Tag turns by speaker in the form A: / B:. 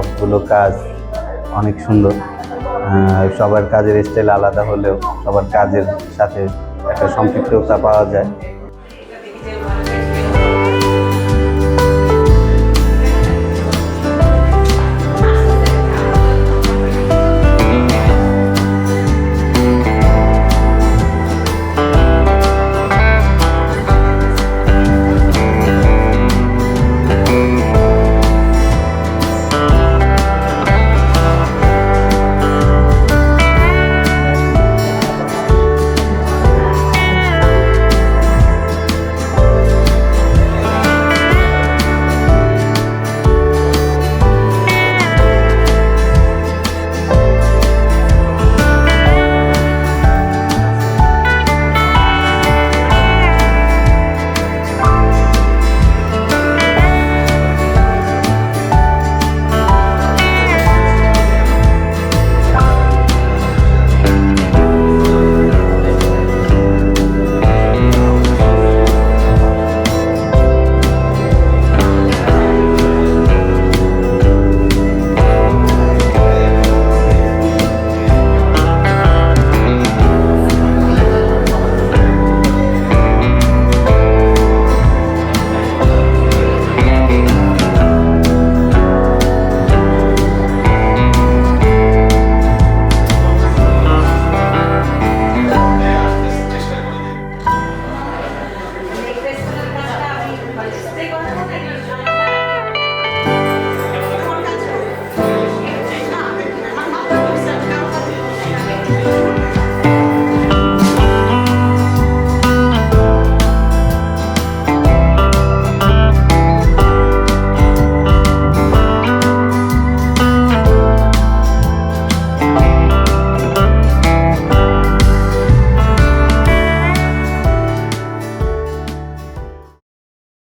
A: সবগুলো কাজ অনেক সুন্দর। সবার কাজের স্টাইল আলাদা হলেও সবার কাজের সাথে একটা সম্পৃক্ততা পাওয়া যায়।